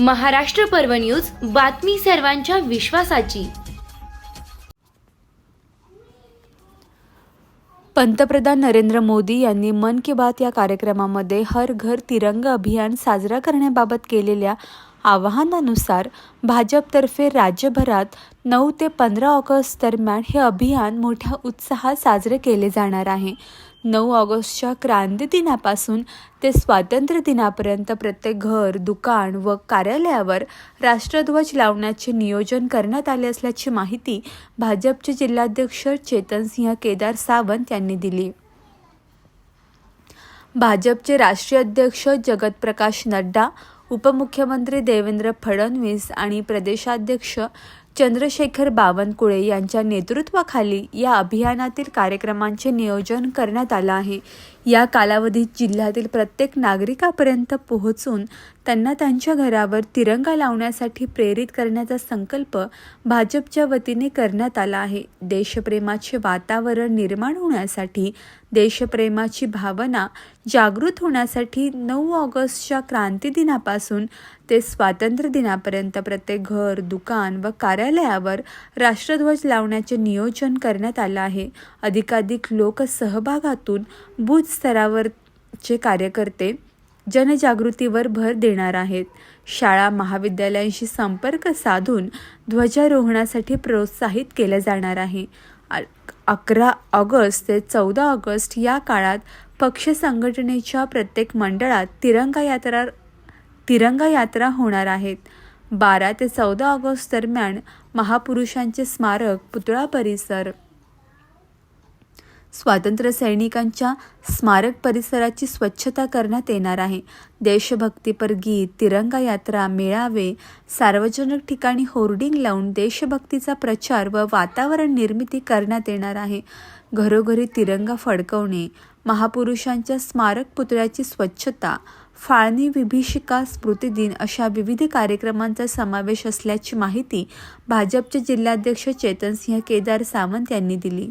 महाराष्ट्र पर्व न्यूज बातमी सर्वांच्या विश्वासाची. पंतप्रधान नरेंद्र मोदी यांनी मन की बात या कार्यक्रमामध्ये हर घर तिरंगा अभियान साजरा करण्याबाबत केलेल्या आवाहनानुसार भाजपतर्फे राज्यभरात नऊ ते पंधरा ऑगस्ट दरम्यान हे अभियान मोठ्या उत्साहात साजरे केले जाणार आहे. नऊ ऑगस्टच्या क्रांती दिनापासून ते स्वातंत्र्य दिनापर्यंत प्रत्येक घर दुकान व कार्यालयावर राष्ट्रध्वज लावण्याचे नियोजन करण्यात आले असल्याची माहिती भाजपचे जिल्हाध्यक्ष चेतनसिंह केदार सावंत यांनी दिली. भाजपचे राष्ट्रीय अध्यक्ष जगतप्रकाश नड्डा उपमुख्यमंत्री देवेंद्र फडणवीस आणि प्रदेशाध्यक्ष चंद्रशेखर बावनकुळे यांच्या नेतृत्वाखाली या अभियानातील कार्यक्रमांचे नियोजन करण्यात आलं आहे. या कालावधीत जिल्ह्यातील प्रत्येक नागरिकापर्यंत पोहोचून त्यांना त्यांच्या घरावर तिरंगा लावण्यासाठी प्रेरित करण्याचा संकल्प भाजपच्या वतीने करण्यात आला आहे. देशप्रेमाचे वातावरण निर्माण होण्यासाठी देशप्रेमाची भावना जागृत होण्यासाठी नऊ ऑगस्टच्या क्रांती दिनापासून ते स्वातंत्र्य दिनापर्यंत प्रत्येक घर दुकान व कार्यालयावर राष्ट्रध्वज लावण्याचे नियोजन करण्यात आलं आहे. अधिकाधिक लोक सहभागातून बूथ स्तरावरचे कार्यकर्ते जनजागृतीवर भर देणार आहेत. शाळा महाविद्यालयांशी संपर्क साधून ध्वजारोहणासाठी प्रोत्साहित केलं जाणार आहे. अकरा ऑगस्ट ते चौदा ऑगस्ट या काळात पक्ष संघटनेच्या प्रत्येक मंडळात तिरंगा यात्रा तिरंगा यात्रा होणार आहेत. बारा ते चौदा ऑगस्ट दरम्यान महापुरुषांचे स्मारक पुतळा परिसर. स्वातंत्र्य सैनिकांच्या स्मारक परिसराची स्वच्छता करण्यात येणार आहे. देशभक्तीपर गीत तिरंगा यात्रा मेळावे सार्वजनिक ठिकाणी होर्डिंग लावून देशभक्तीचा प्रचार व वातावरण निर्मिती करण्यात येणार आहे. घरोघरी तिरंगा फडकवणे महापुरुषांच्या स्मारक पुतळ्याची स्वच्छता फाळणी विभीषिका स्मृतिदिन अशा विविध कार्यक्रमांचा समावेश असल्याची माहिती भाजपचे जिल्हाध्यक्ष चेतनसिंह केदार सावंत यांनी दिली.